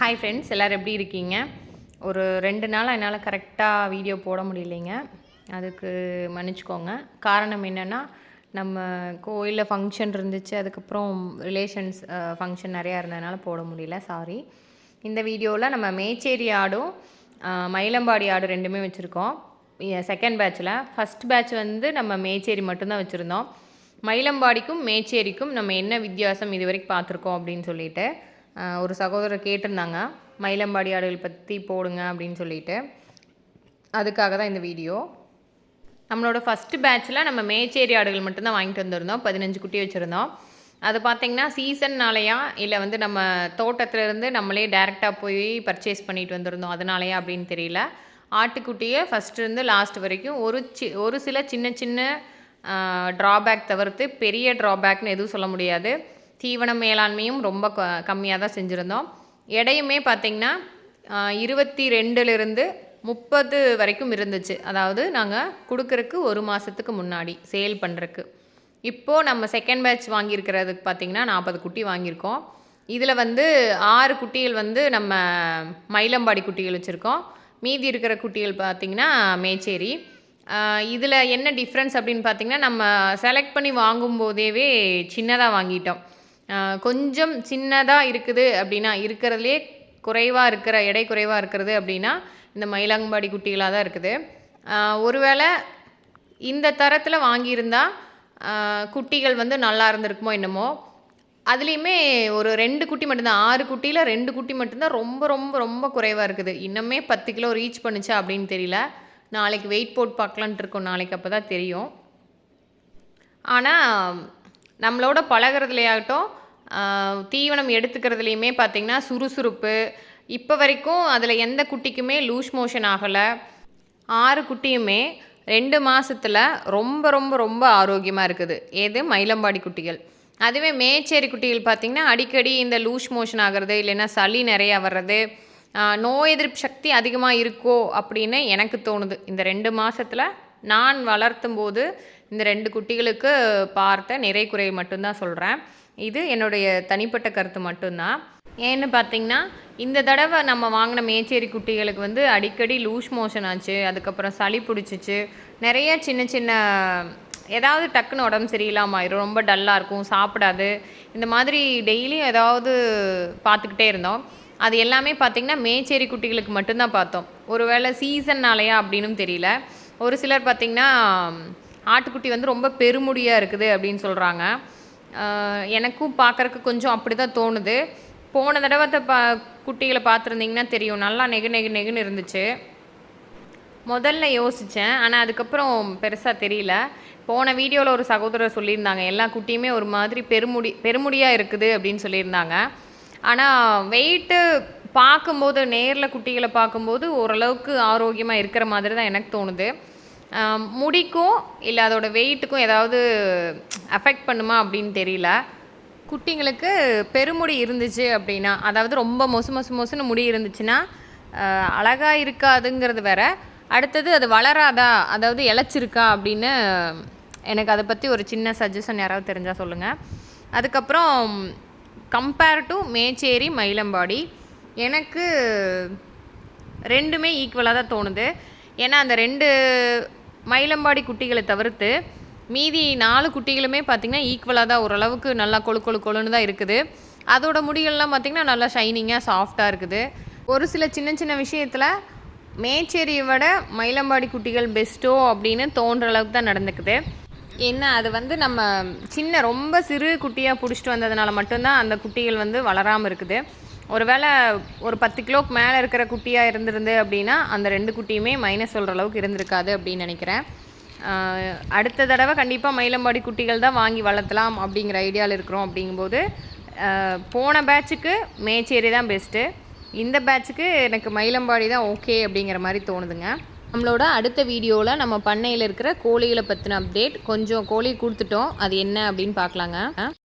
Hi friends எல்லோரும் எப்படி இருக்கீங்க? ஒரு ரெண்டு நாள் என்னால் கரெக்டாக வீடியோ போட முடியலைங்க. அதுக்கு மன்னிச்சுக்கோங்க. காரணம் என்னென்னா நம்ம கோயிலில் ஃபங்க்ஷன் இருந்துச்சு அதுக்கப்புறம் ரிலேஷன்ஸ் ஃபங்க்ஷன் நிறையா இருந்ததுனால போட முடியல சாரி இந்த வீடியோவில் நம்ம மேச்சேரி ஆடும் மயிலம்பாடி ஆடு ரெண்டுமே வச்சுருக்கோம். செகண்ட் பேட்சில் ஃபஸ்ட் பேட்ச் வந்து நம்ம மேச்சேரி மட்டும்தான் வச்சுருந்தோம். மயிலம்பாடிக்கும் மேச்சேரிக்கும் நம்ம என்ன வித்தியாசம் இது வரைக்கும் பார்த்துருக்கோம் அப்படின்னு சொல்லிட்டு. ஒரு சகோதரர் கேட்டிருந்தாங்க மயிலம்பாடி ஆடுகள் பற்றி போடுங்க அப்படின்னு சொல்லிட்டு. அதுக்காக தான் இந்த வீடியோ. நம்மளோட ஃபஸ்ட்டு பேட்ச்சில் நம்ம மேச்சேரி ஆடுகள் மட்டும்தான் வாங்கிட்டு வந்திருந்தோம் பதினஞ்சு குட்டி வச்சுருந்தோம். அது பார்த்திங்கன்னா சீசன்னாலையா இல்லை வந்து நம்ம தோட்டத்துல இருந்து நம்மளே டேரெக்டாக போய் பர்ச்சேஸ் பண்ணிட்டு வந்திருந்தோம் அதனாலையா அப்படின்னு தெரியல. ஆட்டுக்குட்டியை ஃபஸ்ட்டுருந்து லாஸ்ட் வரைக்கும் ஒரு சி ஒரு சில சின்ன சின்ன ட்ராபேக் தவிர்த்து பெரிய ட்ராபேக்னு எதுவும் சொல்ல முடியாது. தீவன மேலாண்மையும் ரொம்ப கம்மியாக தான் செஞ்சுருந்தோம். எடையுமே பார்த்திங்கன்னா இருபத்தி ரெண்டுலேருந்து முப்பது வரைக்கும் இருந்துச்சு. அதாவது நாங்கள் கொடுக்குறக்கு ஒரு மாதத்துக்கு முன்னாடி சேல் பண்ணுறக்கு இப்போது நம்ம செகண்ட் பேட்ச் வாங்கியிருக்கிறதுக்கு பார்த்திங்கன்னா நாற்பது குட்டி வாங்கியிருக்கோம். இதில் வந்து ஆறு குட்டிகள் வந்து நம்ம மயிலம்பாடி குட்டிகள் வச்சுருக்கோம். மீதி இருக்கிற குட்டிகள் பார்த்திங்கன்னா மேச்சேரி. இதில் என்ன டிஃப்ரென்ஸ் அப்படின்னு பார்த்திங்கன்னா நம்ம செலக்ட் பண்ணி வாங்கும்போதேவே சின்னதாக வாங்கிட்டோம். கொஞ்சம் சின்னதாக இருக்குது அப்படின்னா இருக்கிறதுலே குறைவாக இருக்கிற எடை குறைவாக இருக்கிறது அப்படின்னா இந்த மயிலாங்கம்பாடி குட்டிகளாக தான் இருக்குது. ஒருவேளை இந்த தரத்தில் வாங்கியிருந்தால் குட்டிகள் வந்து நல்லா இருந்திருக்குமோ என்னமோ. அதுலேயுமே ஒரு ரெண்டு குட்டி மட்டும்தான் ஆறு குட்டியில் ரெண்டு குட்டி மட்டும்தான் ரொம்ப ரொம்ப ரொம்ப குறைவாக இருக்குது. இன்னுமே பத்து கிலோ ரீச் பண்ணுச்சா அப்படின்னு தெரியல. நாளைக்கு வெயிட் போட்டு பார்க்கலான்ட்டு இருக்கோம். நாளைக்கு அப்போ தான் தெரியும். ஆனால் நம்மளோட பழகிறதுலையாகட்டும் தீவனம் எடுத்துக்கிறதுலையுமே பார்த்திங்கன்னா சுறுசுறுப்பு. இப்போ வரைக்கும் அதில் எந்த குட்டிக்குமே லூஸ் மோஷன் ஆகலை. ஆறு குட்டியுமே ரெண்டு மாதத்தில் ரொம்ப ரொம்ப ரொம்ப ஆரோக்கியமாக இருக்குது. ஏது? மயிலம்பாடி குட்டிகள். அதுவே மேச்சேரி குட்டிகள் பார்த்திங்கன்னா அடிக்கடி இந்த லூஸ் மோஷன் ஆகிறது இல்லைன்னா சளி நிறையா வர்றது நோய் எதிர்ப்பு சக்தி அதிகமாக இருக்கோ அப்படின்னு எனக்கு தோணுது. இந்த ரெண்டு மாதத்தில் நான் வளர்த்தும் போது இந்த ரெண்டு குட்டிகளுக்கு பார்த்த நிறை குறை மட்டும்தான் சொல்கிறேன் இது என்னுடைய தனிப்பட்ட கருத்து மட்டும்தான். ஏன்னு பார்த்தீங்கன்னா இந்த தடவை நம்ம வாங்கின மேச்சேரி குட்டிகளுக்கு வந்து அடிக்கடி லூஸ் மோஷன் ஆச்சு அதுக்கப்புறம் சளி பிடிச்சிச்சு நிறைய சின்ன சின்ன ஏதாவது டக்குன்னு உடம்பு சரியில்லாமல் ஆயிரும் ரொம்ப டல்லாக இருக்கும் சாப்பிடாது இந்த மாதிரி டெய்லியும் ஏதாவது பார்த்துக்கிட்டே இருந்தோம். அது எல்லாமே பார்த்திங்கன்னா மேச்சேரி குட்டிகளுக்கு மட்டும்தான் பார்த்தோம். ஒருவேளை சீசன்னாலையா அப்படின்னும் தெரியல. ஒரு சிலர் பார்த்திங்கன்னா ஆட்டுக்குட்டி வந்து ரொம்ப பெருமுடியாக இருக்குது அப்படின்னு சொல்கிறாங்க எனக்கும் பார்க்குறக்கு கொஞ்சம் அப்படி தான் தோணுது. போன தடவை பா குட்டிகளை பார்த்துருந்தீங்கன்னா தெரியும். நல்லா நெகு நெகு நெகுன்னு இருந்துச்சு. முதல்ல யோசித்தேன் ஆனால் அதுக்கப்புறம் பெருசாக தெரியல. போன வீடியோவில் ஒரு சகோதரர் சொல்லியிருந்தாங்க எல்லா குட்டியுமே ஒரு மாதிரி பெருமுடி பெருமுடியாக இருக்குது அப்படின்னு சொல்லியிருந்தாங்க. ஆனால் வெயிட்டு பார்க்கும்போது நேரில் குட்டிகளை பார்க்கும்போது ஓரளவுக்கு ஆரோக்கியமாக இருக்கிற மாதிரி தான் எனக்கு தோணுது. முடிக்கும் இல்லை அதோடய வெயிட்டுக்கும் ஏதாவது அஃபெக்ட் பண்ணுமா அப்படின்னு தெரியல. குட்டிங்களுக்கு பெருமுடி இருந்துச்சு அப்படின்னா அதாவது ரொம்ப மொசு மொசு மொசுன்னு முடி இருந்துச்சுன்னா அழகாக இருக்காதுங்கிறது வேற. அடுத்தது அது வளராதா? அதாவது இழைச்சிருக்கா அப்படின்னு எனக்கு அதை பற்றி ஒரு சின்ன சஜஷன் யாராவது தெரிஞ்சால் சொல்லுங்கள் அதுக்கப்புறம் கம்பேர் டு மேச்சேரி மயிலம்பாடி. எனக்கு ரெண்டுமே ஈக்குவலாக தான் தோணுது. ஏன்னா அந்த ரெண்டு மயிலம்பாடி குட்டிகளை தவிர்த்து மீதி நாலு குட்டிகளுமே பார்த்திங்கன்னா ஈக்குவலாக தான் ஓரளவுக்கு நல்லா கொழு கொழு கொழுன்னு தான் இருக்குது. அதோட முடிகள்லாம் பார்த்திங்கன்னா நல்லா ஷைனிங்காக சாஃப்டாக இருக்குது. ஒரு சில சின்ன சின்ன விஷயத்தில் மேச்சேரியை விட மயிலம்பாடி குட்டிகள் பெஸ்ட்டோ அப்படின்னு தோன்ற அளவுக்கு தான் நடந்துக்குது. என்ன அது வந்து நம்ம சின்ன ரொம்ப சிறு குட்டியாக பிடிச்சிட்டு வந்ததுனால மட்டும்தான் அந்த குட்டிகள் வந்து வளராமல் இருக்குது. ஒருவேளை ஒரு பத்து கிலோக்கு மேலே இருக்கிற குட்டியாக இருந்திருந்து அப்படின்னா அந்த ரெண்டு குட்டியுமே மைனஸ் சொல்கிற அளவுக்கு இருந்திருக்காது அப்படின்னு நினைக்கிறேன். அடுத்த தடவை கண்டிப்பாக மயிலம்பாடி குட்டிகள் தான் வாங்கி வளர்த்தலாம் அப்படிங்கிற ஐடியாவில் இருக்கிறோம் அப்படிங்கும்போது போன பேட்சுக்கு மேச்சேரி தான் பெஸ்ட்டு இந்த பேட்சுக்கு எனக்கு மயிலம்பாடி தான் ஓகே அப்படிங்கிற மாதிரி தோணுதுங்க. நம்மளோட அடுத்த வீடியோவில் நம்ம பண்ணையில் இருக்கிற கோழிகளை பற்றின அப்டேட் கொஞ்சம் கோழி கொடுத்துட்டோம். அது என்ன அப்படின்னு பார்க்கலாங்க.